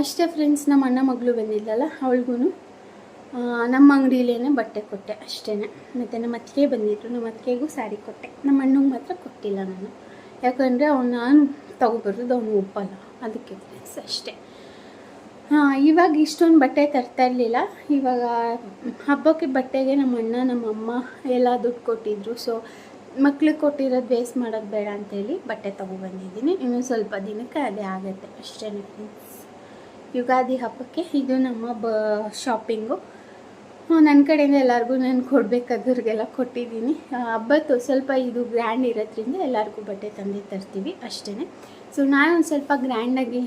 ಅಷ್ಟೇ ಫ್ರೆಂಡ್ಸ್ ನಮ್ಮ ಅಣ್ಣ ಮಗಳು ಬಂದಿದ್ದಲ್ಲ ಅವಳಿಗೂ ನಮ್ಮ ಅಂಗಡಿಲೇನೆ ಬಟ್ಟೆ ಕೊಟ್ಟೆ ಅಷ್ಟೇ ಮತ್ತು ನಮ್ಮ ಅತ್ತಿಗೆ ಬಂದಿದ್ರು, ನಮ್ಮ ಅತ್ತಿಗೆಗೂ ಸ್ಯಾರಿ ಕೊಟ್ಟೆ. ನಮ್ಮ ಅಣ್ಣಂಗೆ ಮಾತ್ರ ಕೊಟ್ಟಿಲ್ಲ ನಾನು. ಯಾಕಂದರೆ ಅವ್ನು ನಾನು ತಗೊಬರೋದು, ಅವನು ಒಪ್ಪಲ್ಲ. ಅದಕ್ಕೆ ಫ್ರೆಂಡ್ಸ್ ಅಷ್ಟೇ. ಹಾಂ, ಇವಾಗ ಇಷ್ಟೊಂದು ಬಟ್ಟೆ ತರ್ತಾ ಇರಲಿಲ್ಲ. ಇವಾಗ ಹಬ್ಬಕ್ಕೆ ಬಟ್ಟೆಗೆ ನಮ್ಮ ಅಣ್ಣ, ನಮ್ಮ ಅಮ್ಮ ಎಲ್ಲ ದುಡ್ಡು ಕೊಟ್ಟಿದ್ರು. ಸೊ ಮಕ್ಳಿಗೆ ಕೊಟ್ಟಿರೋದು ವೇಸ್ಟ್ ಮಾಡೋದು ಬೇಡ ಅಂತೇಳಿ ಬಟ್ಟೆ ತೊಗೊಬಂದಿದ್ದೀನಿ ಇನ್ನು ಸ್ವಲ್ಪ ದಿನಕ್ಕೆ ಅದೇ ಆಗುತ್ತೆ ಅಷ್ಟೇ ಫ್ರೆಂಡ್ಸ್ ಯುಗಾದಿ ಹಬ್ಬಕ್ಕೆ ಇದು ನಮ್ಮ ಬ ಶಾಪಿಂಗು ನನ್ನ ಕಡೆಯಿಂದ ಎಲ್ಲರಿಗೂ ನಾನು ಕೊಡಬೇಕಾದವ್ರಿಗೆಲ್ಲ ಕೊಟ್ಟಿದ್ದೀನಿ. ಹಬ್ಬತ್ತು ಸ್ವಲ್ಪ ಇದು ಗ್ರ್ಯಾಂಡ್ ಇರೋದ್ರಿಂದ ಎಲ್ಲರಿಗೂ ಬಟ್ಟೆ ತಂದು ತರ್ತೀವಿ ಅಷ್ಟೇ ಸೊ ನಾನು ಒಂದು ಸ್ವಲ್ಪ ಗ್ರ್ಯಾಂಡಾಗಿ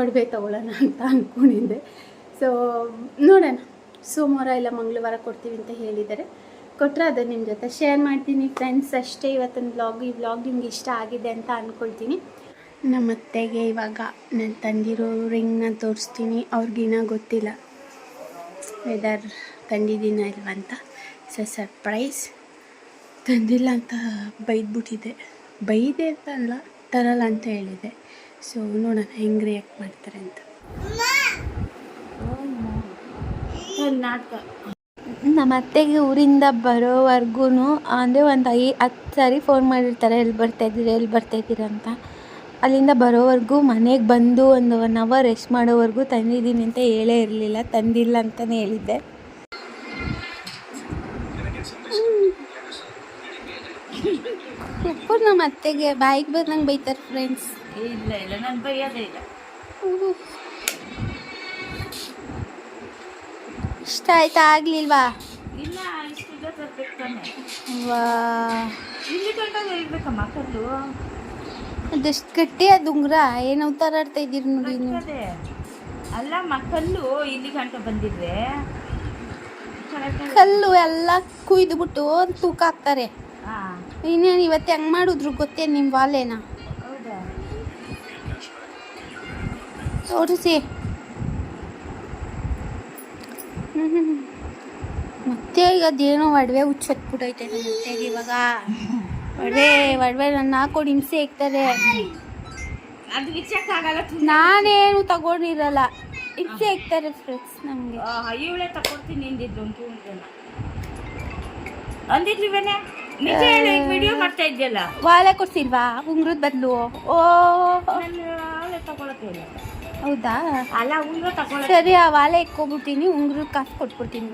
ಒಡವೆ ತೊಗೊಳ್ಳೋಣ ಅಂತ ಅಂದ್ಕೊಂಡಿದ್ದೆ ಸೊ ನೋಡೋಣ. ಸೋಮವಾರ ಇಲ್ಲ ಮಂಗಳವಾರ ಕೊಡ್ತೀವಿ ಅಂತ ಹೇಳಿದ್ದಾರೆ. ಕೊಟ್ಟರೆ ಅದು ನಿಮ್ಮ ಜೊತೆ ಶೇರ್ ಮಾಡ್ತೀನಿ ಫ್ರೆಂಡ್ಸ್ ಅಷ್ಟೇ. ಇವತ್ತಿನ ಬ್ಲಾಗ್ ಈ ಬ್ಲಾಗ್ ನಿಮ್ಗೆ ಇಷ್ಟ ಆಗಿದೆ ಅಂತ ಅಂದ್ಕೊಳ್ತೀನಿ ನಮ್ಮ ಅತ್ತೆಗೆ ಇವಾಗ ನಾನು ತಂದಿರೋ ರಿಂಗ್ನ ತೋರಿಸ್ತೀನಿ. ಅವ್ರಿಗಿನ್ನ ಗೊತ್ತಿಲ್ಲ ವೆದರ್ ತಂದಿದ್ದೀನ ಇಲ್ವ ಅಂತ. ಸೊ ಸರ್ಪ್ರೈಸ್ ತಂದಿಲ್ಲ ಅಂತ ಬೈದ್ಬಿಟ್ಟಿದೆ ಬೈದೆ ಅಂತ ಅಲ್ಲ, ತರಲ್ಲ ಅಂತ ಹೇಳಿದೆ ಸೊ ನೋಡೋಣ ಹೆಂಗೆ ರಿಯಾಕ್ಟ್ ಮಾಡ್ತಾರೆ ಅಂತ. ನಾಟಕ. ನಮ್ಮ ಅತ್ತೆಗೆ ಊರಿಂದ ಬರೋವರೆಗೂ ಅಂದರೆ ಒಂದು ಐ ಹತ್ತು ಸಾರಿ ಫೋನ್ ಮಾಡಿರ್ತಾರೆ ಎಲ್ಲಿ ಬರ್ತಾಯಿದ್ದೀರಿ ಎಲ್ಲಿ ಬರ್ತಾಯಿದ್ದೀರ ಅಂತ. ಅಲ್ಲಿಂದ ಬರೋವರೆಗೂ ಮನೆಗೆ ಬಂದು ಒಂದು ಒನ್ ಅವರ್ ರೆಸ್ಟ್ ಮಾಡೋವರೆಗೂ ತಂದಿದ್ದೀನಿ ಅಂತ ಹೇಳೇ ಇರಲಿಲ್ಲ ತಂದಿಲ್ಲ ಅಂತಲೇ ಹೇಳಿದ್ದೆ. ನಮ್ಮ ಅತ್ತೆಗೆ ಬಾಯಿಗೆ ಬಂದಂಗೆ ಬೈತಾರೆ ಫ್ರೆಂಡ್ಸ್ ಇಲ್ಲ ಇಲ್ಲ ನಾನು ಬೈಯೋದೇ ಇಲ್ಲ. ಇಷ್ಟ ಆಯ್ತಾ? ಆಗ್ಲಿಲ್ವಾ? ಇಲ್ಲ ಇಷ್ಟಿಲ್ಲ ತರ್ಬೇಕು ತಾನೆ. ವಾ ಇಲ್ಲಿ ಗಂಟಾಗ ಇರ್ಬೇಕಮ್ಮ ಕಲ್ಲು. ಅದಷ್ಟು ಗಟ್ಟಿ ಅದು ಉಂಗುರ? ಏನೋ ತರಾಡ್ತಾ ಇದ್ದೀರಿ ನೋಡಿ ನೀವು? ಅದೇ. ಅಲ್ಲ ಮಕ್ಕಳು ಇಲ್ಲಿ ಗಂಟ ಬಂದಿದ್ರೆ ಕಲ್ಲು ಎಲ್ಲ ಕುಯ್ದು ಬಿಟ್ಟು ತೂಕ ಹಾಕ್ತಾರೆ. ಹಾ. ಇನ್ನೇನು ಇವತ್ತು ಹೆಂಗೆ ಮಾಡಿದ್ರು ಗೊತ್ತೇ ನಿಮ್ಮ ವಾಲೆನ? ತೋರಿಸಿ. ಮತ್ತೆ ಈಗ ಅದೇನೋ ಒಡವೆ ಹುಚ್ಚತ್ಬಿಟ್ಟೈತೆ ಮತ್ತೆ ಅತ್ತೆಗೆ ಇವಾಗ. ಒಡವೆ ಒಡವೆ ನನ್ನ ಹಾಕೊಂಡು ಹಿಂಸೆ ಇಕ್ತಾರೆ ವಿಚಾರಕ್ಕಾಗಲ್ಲ ನಾನೇನು ತಗೊಂಡಿರಲ್ಲ. ಹಿಂಸೆ ಇಕ್ತಾರೆ ಫ್ರೆಂಡ್ಸ್ ನಮಗೆ. ಇವಳೆ ತಗೊಳ್ತೀನಿ ಅಂದಿದ್ಲಿವೇನೆ ವಿಡಿಯೋ ಮಾಡ್ತಾ ಇದ್ಯಲ್ಲ? ವಾಲೆ ಕೊಡ್ಸಿಲ್ವಾ? ಉಂಗ್ರದ ಬದಲು. ಓ. ಹೌದಾ? ಅಲ್ಲ ಉಂಗ್ರ ತಗೊಳ್ಳಿ ಸರಿ ಆ ವಾಲೆ ಇಕ್ಕೊಬಿಡ್ತೀನಿ ಉಂಗ್ರದ ಕಾಸು ಕೊಟ್ಬಿಡ್ತೀನಿ.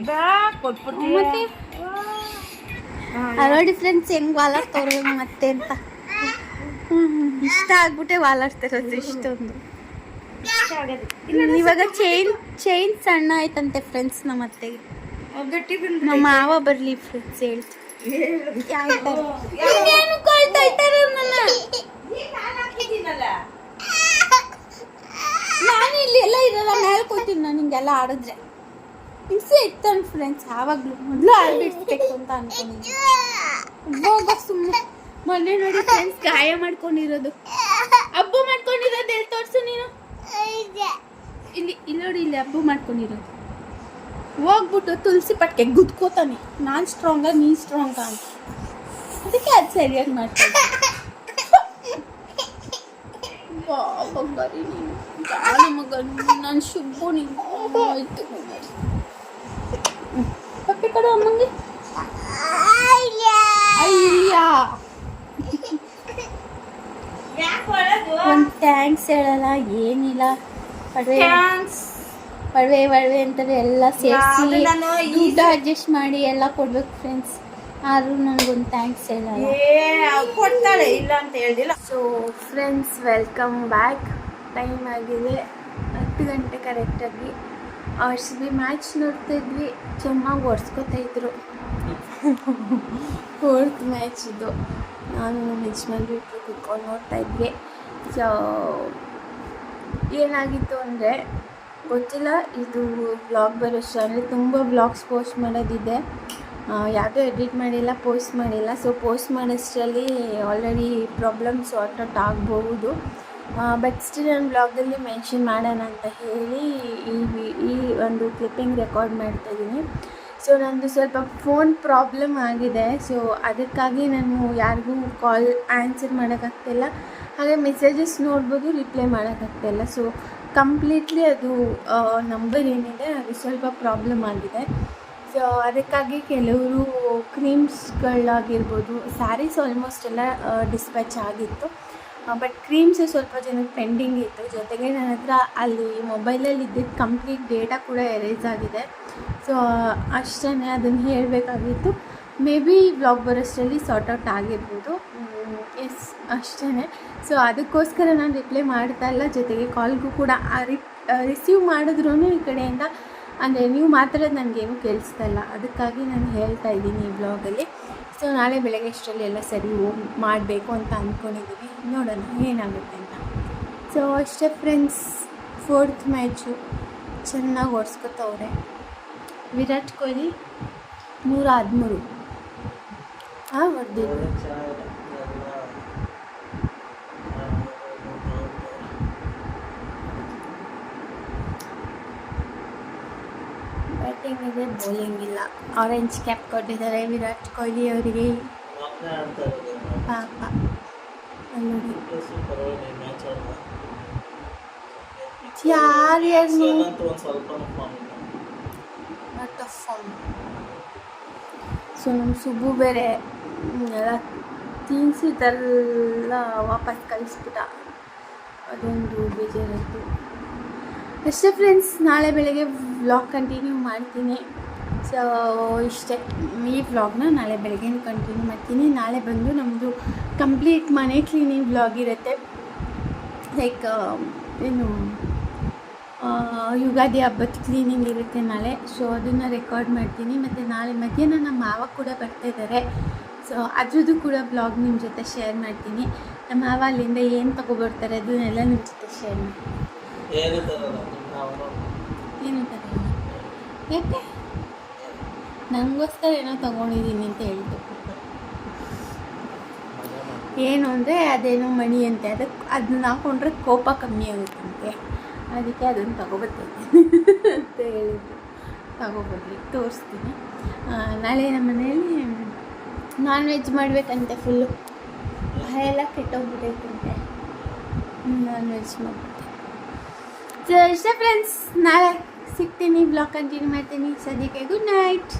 ಮತ್ತೆ? ನೋಡಿ ಫ್ರೆಂಡ್ಸ್ ಹೆಂಗ್ ವಾಲಾಡ್ತವ್ರೆ ಮತ್ತೆ ಅಂತ. ಹ್ಮ್, ಇಷ್ಟ ಆಗ್ಬಿಟ್ಟೆ ವಾಲಾಡ್ತಿರೋದು ಇಷ್ಟೊಂದು. ಇವಾಗ ಚೈನ್ ಚೈನ್ ಸಣ್ಣ ಆಯ್ತಂತೆ ಫ್ರೆಂಡ್ಸ್ ನಮ್ಮ ಅತ್ತೆಗೆ ನಮ್ಮ ಮಾವ ಬರ್ಲಿ ಫ್ರೆಂಡ್ಸ್ ಹೇಳ್ತು ನಾನು ಇಲ್ಲಿ ಎಲ್ಲ ಇರಲ್ಲ ಹೇಳ್ಕೊತೀನಿ ಕೂತೀನಿ ನಾನು ಹಿಂಗೆಲ್ಲ ಆಡಿದ್ರೆ. ಹಿಂಸೆ ಇರ್ತಾನೆ ಫ್ರೆಂಡ್ಸ್ ಯಾವಾಗಲೂ. ಮೊದಲು ಆಡ್ಬಿಡ್ಸ್ಬೇಕು ಅಂತ ಅನ್ಕೊಂಡಿದ್ದೀನಿ. ಹೋಗ ಸುಮ್ಮನೆ ಮೊನ್ನೆ ನೋಡಿ ಫ್ರೆಂಡ್ಸ್ ಗಾಯ ಮಾಡ್ಕೊಂಡಿರೋದು. ಹಬ್ಬ ಮಾಡ್ಕೊಂಡಿರೋದು ಎಲ್ಲಿ ತೋರ್ಸು ನೀನು? ಇಲ್ಲಿ ಇಲ್ಲಿ ನೋಡಿ ಇಲ್ಲಿ ಹಬ್ಬ ಮಾಡ್ಕೊಂಡಿರೋದು. ಹೋಗ್ಬಿಟ್ಟು ತುಳಸಿ ಪಟ್ಕೆ ಗುದ್ಕೋತಾನೆ. ನಾನು ಸ್ಟ್ರಾಂಗ ನೀ ಸ್ಟ್ರಾಂಗ ಅಂತ ಅದಕ್ಕೆ ಅದು ಸರಿಯಾಗಿ ಮಾಡ್ತೀನಿ. ಬಾ ಬಂಗಾರಿ ನೀನು. ಜಾಣ ಮಗನು? ನಾನು ಶುಭು ನೀನು. ಆಯ್ತು. ಪಪ್ಪಿ ಕಡೆ ಅಮ್ಮಂಗೆ. ಒಂದು ಥ್ಯಾಂಕ್ಸ್ ಹೇಳಲ್ಲ ಏನಿಲ್ಲ. ಪಡ್ವೆ ಒಡವೆ ಒಡವೆ ಅಂತಾರೆ ಎಲ್ಲ ಸೇರಿಸಿ ದುಡ್ಡು ಅಡ್ಜಸ್ಟ್ ಮಾಡಿ ಎಲ್ಲ ಕೊಡ್ಬೇಕು ಫ್ರೆಂಡ್ಸ್ ಆದ್ರೂ ನನಗೊಂದು ಥ್ಯಾಂಕ್ಸ್ ಹೇಳಲ್ಲ. ಕೊಡ್ತಾಳೆ ಇಲ್ಲ ಅಂತ ಹೇಳ್ದಿಲ್ಲ. So friends welcome back time ಆಗಿದೆ ಹತ್ತು ಗಂಟೆ ಕರೆಕ್ಟಾಗಿ ಆರ್ಸ್ ಬಿ ಮ್ಯಾಚ್ ನೋಡ್ತಿದ್ವಿ ಚೆನ್ನಾಗಿ ಓಡಿಸ್ಕೊತಾ ಇದ್ರು. ಫೋರ್ತ್ ಮ್ಯಾಚ್ ಇದು. ನಾನು ನಮ್ಮ ಯಜಮಾನ್ರು ಬಿಟ್ಟು ಕುತ್ಕೊಂಡು ನೋಡ್ತಾ ಇದ್ವಿ. ಸೊ ಏನಾಗಿತ್ತು ಅಂದರೆ ಗೊತ್ತಿಲ್ಲ. ಇದು ಬ್ಲಾಗ್ ಬರೋಷ್ಟು ಅಂದರೆ ತುಂಬ ಬ್ಲಾಗ್ಸ್ ಪೋಸ್ಟ್ ಮಾಡೋದಿದೆ. ಯಾವುದೂ ಎಡಿಟ್ ಮಾಡಿಲ್ಲ ಪೋಸ್ಟ್ ಮಾಡಿಲ್ಲ. ಸೊ ಪೋಸ್ಟ್ ಮಾಡೋಷ್ಟರಲ್ಲಿ ಆಲ್ರೆಡಿ ಪ್ರಾಬ್ಲಮ್ ಸಾರ್ಟ್ ಔಟ್ ಆಗಬಹುದು ಬಟ್ ಸ್ಟಿಲ್ ನಾನು ಬ್ಲಾಗಲ್ಲಿ ಮೆನ್ಷನ್ ಮಾಡೋಣ ಅಂತ ಹೇಳಿ ಈ ಈ ಒಂದು ಕ್ಲಿಪ್ಪಿಂಗ್ ರೆಕಾರ್ಡ್ ಮಾಡ್ತಾಯಿದ್ದೀನಿ ಸೊ ನನ್ನದು ಸ್ವಲ್ಪ ಫೋನ್ ಪ್ರಾಬ್ಲಮ್ ಆಗಿದೆ. ಸೊ ಅದಕ್ಕಾಗಿ ನಾನು ಯಾರಿಗೂ ಕಾಲ್ ಆನ್ಸರ್ ಮಾಡೋಕ್ಕಾಗ್ತಿಲ್ಲ. ಹಾಗೆ ಮೆಸೇಜಸ್ ನೋಡ್ಬೋದು ರಿಪ್ಲೈ ಮಾಡೋಕ್ಕಾಗ್ತಿಲ್ಲ. ಸೊ ಕಂಪ್ಲೀಟ್ಲಿ ಅದು ನಂಬರ್ ಏನಿದೆ ಅದು ಸ್ವಲ್ಪ ಪ್ರಾಬ್ಲಮ್ ಆಗಿದೆ. ಸೊ ಅದಕ್ಕಾಗಿ ಕೆಲವರು ಕ್ರೀಮ್ಸ್ಗಳಾಗಿರ್ಬೋದು ಸ್ಯಾರೀಸ್ ಆಲ್ಮೋಸ್ಟ್ ಎಲ್ಲ ಡಿಸ್ಪ್ಯಾಚ್ ಆಗಿತ್ತು. ಬಟ್ ಕ್ರೀಮ್ಸ್ ಸ್ವಲ್ಪ ಜನಕ್ಕೆ ಪೆಂಡಿಂಗ್ ಇತ್ತು. ಜೊತೆಗೆ ನನ್ನ ಹತ್ರ ಅಲ್ಲಿ ಮೊಬೈಲಲ್ಲಿ ಇದ್ದಿದ್ದು ಕಂಪ್ಲೀಟ್ ಡೇಟಾ ಕೂಡ ಎರೇಸ್ ಆಗಿದೆ. ಸೊ ಅಷ್ಟೇ ಅದನ್ನು ಹೇಳಬೇಕಾಗಿತ್ತು. ಮೇ ಬಿ ಬ್ಲಾಗ್ ಬರೋಷ್ಟರಲ್ಲಿ ಸಾರ್ಟ್ ಔಟ್ ಆಗಿರ್ಬೋದು ಎಸ್ ಅಷ್ಟೇ ಸೊ ಅದಕ್ಕೋಸ್ಕರ ನಾನು ರಿಪ್ಲೈ ಮಾಡ್ತಾ ಇಲ್ಲ. ಜೊತೆಗೆ ಕಾಲ್ಗೂ ಕೂಡ ರಿಸೀವ್ ಮಾಡಿದ್ರೂ ಈ ಕಡೆಯಿಂದ, ಅಂದರೆ ನೀವು ಮಾತಾಡೋದು ನನಗೇನು ಕೇಳಿಸ್ತಾ ಇಲ್ಲ. ಅದಕ್ಕಾಗಿ ನಾನು ಹೇಳ್ತಾ ಇದ್ದೀನಿ ಈ ಬ್ಲಾಗಲ್ಲಿ ಸೊ ನಾಳೆ ಬೆಳಗ್ಗೆ ಅಷ್ಟರಲ್ಲಿ ಎಲ್ಲ ಸರಿ ಮಾಡಬೇಕು ಅಂತ ಅಂದ್ಕೊಂಡಿದ್ದೀನಿ ನೋಡೋಣ, ಏನಾಗುತ್ತೆ ಅಂತ. ಸೊ ಅಷ್ಟೇ ಫ್ರೆಂಡ್ಸ್ ಫೋರ್ತ್ ಮ್ಯಾಚು ಚೆನ್ನಾಗಿ ಓಡಿಸ್ಕೊತವ್ರೆ ವಿರಾಟ್ ಕೊಹ್ಲಿ ನೂರ ಹದಿಮೂರು. ಹಾಂ ಹೊಡೆದಿದ್ರು ಬ್ಯಾಟಿಂಗ್ ಇದೆ ಬೌಲಿಂಗ್ ಇಲ್ಲ ಆರೆಂಜ್ ಕ್ಯಾಪ್ ಕೊಟ್ಟಿದ್ದಾರೆ ವಿರಾಟ್ ಕೊಹ್ಲಿ ಅವರಿಗೆ. ಪಾಪ. ನೋಡಿ. ಯಾರ್ಯಾರು ಸೊ ನಮ್ಮ ಸುಬ್ಬು ಬೇರೆ. ಎಲ್ಲ ತಿನ್ಸಿದ್ದೆಲ್ಲ ವಾಪಸ್ ಕಳಿಸ್ಬಿಟ್ಟ. ಅದೊಂದು ಬೇಜಾರಾಯಿತು. ಅಷ್ಟೇ ಫ್ರೆಂಡ್ಸ್ ನಾಳೆ ಬೆಳಗ್ಗೆ ವ್ಲಾಗ್ ಕಂಟಿನ್ಯೂ ಮಾಡ್ತೀನಿ. ಸೊ ಇಷ್ಟೇ ಈ ವ್ಲಾಗ್ನ ನಾಳೆ ಬೆಳಗ್ಗೆ ಕಂಟಿನ್ಯೂ ಮಾಡ್ತೀನಿ. ನಾಳೆ ಬಂದು ನಮ್ಮದು ಕಂಪ್ಲೀಟ್ ಮನೆ ಕ್ಲೀನಿಂಗ್ ವ್ಲಾಗ್ ಇರುತ್ತೆ. ಲೈಕ್ ಏನು ಆ, ಯುಗಾದಿ ಹಬ್ಬದ ಕ್ಲೀನಿಂಗ್ ಇರುತ್ತೆ ನಾಳೆ. ಸೊ ಅದನ್ನು ರೆಕಾರ್ಡ್ ಮಾಡ್ತೀನಿ. ಮತ್ತು ನಾಳೆ ಮಧ್ಯಾಹ್ನ ನಮ್ಮ ಮಾವ ಕೂಡ ಬರ್ತಾ ಇದ್ದಾರೆ ಸೊ ಅದ್ರದ್ದು ಕೂಡ ಬ್ಲಾಗ್ ನಿಮ್ಮ ಜೊತೆ ಶೇರ್ ಮಾಡ್ತೀನಿ. ನಮ್ಮ ಮಾವ ಅಲ್ಲಿಂದ ಏನು ತೊಗೊಬರ್ತಾರೆ ಅದನ್ನೆಲ್ಲ ನಿಮ್ಮ ಜೊತೆ ಶೇರ್ ಮಾಡ್ತೀನಿ. ಏನು ತರಲ್ಲ ನಾವು ಏನು ತಗೊಳ್ಳ ಯಾಕೆ ನನಗೋಸ್ಕರ ಏನೋ ತೊಗೊಂಡಿದ್ದೀನಿ ಅಂತ ಹೇಳ್ತು ಏನು ಅಂದರೆ ಅದೇನು ಮಣಿ ಅಂತೆ. ಅದಕ್ಕೆ ಅದನ್ನ ಹಾಕೊಂಡ್ರೆ ಕೋಪ ಕಮ್ಮಿ ಆಗುತ್ತಂತೆ ಅದಕ್ಕೆ ಅದನ್ನು ತಗೊಬರ್ತೇನೆ ಅಂತ ಹೇಳಿದ್ರು ತಗೊಬರ್ಲಿ. ತೋರಿಸ್ತೀನಿ. ನಾಳೆ ನಮ್ಮ ಮನೆಯಲ್ಲಿ ನಾನ್ ವೆಜ್ ಮಾಡಬೇಕಂತೆ ಫುಲ್ಲು ಎಲ್ಲ ಕೆಟ್ಟೋಗ್ಬಿಟ್ಟೈತಂತೆ ನಾನ್ ವೆಜ್ ಮಾಡ್ಬಿಟ್ಟೆ. ಫ್ರೆಂಡ್ಸ್ ನಾಳೆ ಸಿಗ್ತೀನಿ ಬ್ಲಾಗ್ ಕಂಟಿನ್ಯೂ ಮಾಡ್ತೀನಿ ಸದ್ಯಕ್ಕೆ ಗುಡ್ ನೈಟ್